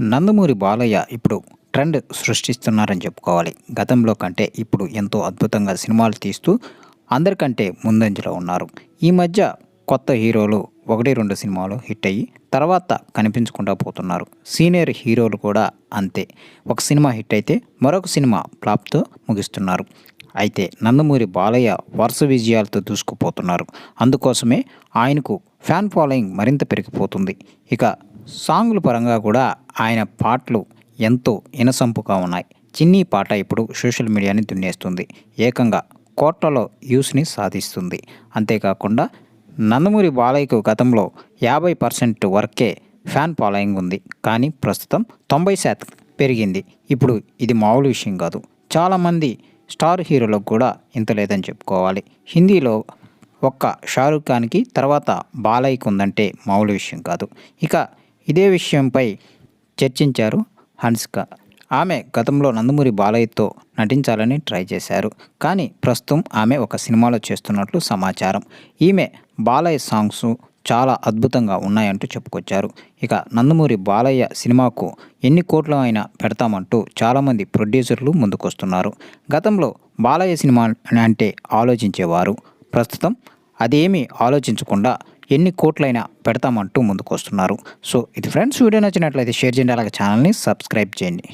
నందమూరి బాలయ్య ఇప్పుడు ట్రెండ్ సృష్టిస్తున్నారని చెప్పుకోవాలి. గతంలో కంటే ఇప్పుడు ఎంతో అద్భుతంగా సినిమాలు తీస్తూ అందరికంటే ముందంజలో ఉన్నారు. ఈ మధ్య కొత్త హీరోలు ఒకటి రెండు సినిమాలు హిట్ అయ్యి తర్వాత కనిపించకుండా పోతున్నారు. సీనియర్ హీరోలు కూడా అంతే. ఒక సినిమా హిట్ అయితే మరొక సినిమా ఫ్లాప్తో ముగిస్తున్నారు. అయితే నందమూరి బాలయ్య వరుస విజయాలతో దూసుకుపోతున్నారు. అందుకోసమే ఆయనకు ఫ్యాన్ ఫాలోయింగ్ మరింత పెరిగిపోతుంది. ఇక సాంగుల పరంగా కూడా ఆయన పాటలు ఎంతో ఇనసంపుగా ఉన్నాయి. చిన్ని పాట ఇప్పుడు సోషల్ మీడియాని దున్నేస్తుంది. ఏకంగా కోట్లలో యూస్ని సాధిస్తుంది. అంతేకాకుండా నందమూరి బాలయ్యకు గతంలో యాభై పర్సెంట్ వరకే ఫ్యాన్ ఫాలోయింగ్ ఉంది. కానీ ప్రస్తుతం తొంభై శాతం పెరిగింది. ఇప్పుడు ఇది మామూలు విషయం కాదు. చాలామంది స్టార్ హీరోలకు కూడా ఇంత లేదని చెప్పుకోవాలి. హిందీలో ఒక్క షారుఖ్ ఖాన్కి తర్వాత బాలయ్యకు ఉందంటే మామూలు విషయం కాదు. ఇక ఇదే విషయంపై చర్చించారు హన్సిక. ఆమె గతంలో నందమూరి బాలయ్యతో నటించాలని ట్రై చేశారు. కానీ ప్రస్తుతం ఆమె ఒక సినిమాలో చేస్తున్నట్లు సమాచారం. ఈమె బాలయ్య సాంగ్స్ చాలా అద్భుతంగా ఉన్నాయంటూ చెప్పుకొచ్చారు. ఇక నందమూరి బాలయ్య సినిమాకు ఎన్ని కోట్లు అయినా పెడతామంటూ చాలామంది ప్రొడ్యూసర్లు ముందుకొస్తున్నారు. గతంలో బాలయ్య సినిమా అంటే ఆలోచించేవారు. ప్రస్తుతం అదేమీ ఆలోచించకుండా ఎన్ని కోట్లైనా పెడతామంటూ ముందుకు వస్తున్నారు సో ఇది ఫ్రెండ్స్ వీడియో నచ్చినట్లయితే షేర్ చేయండి. అలాగే ఛానల్ని సబ్స్క్రైబ్ చేయండి.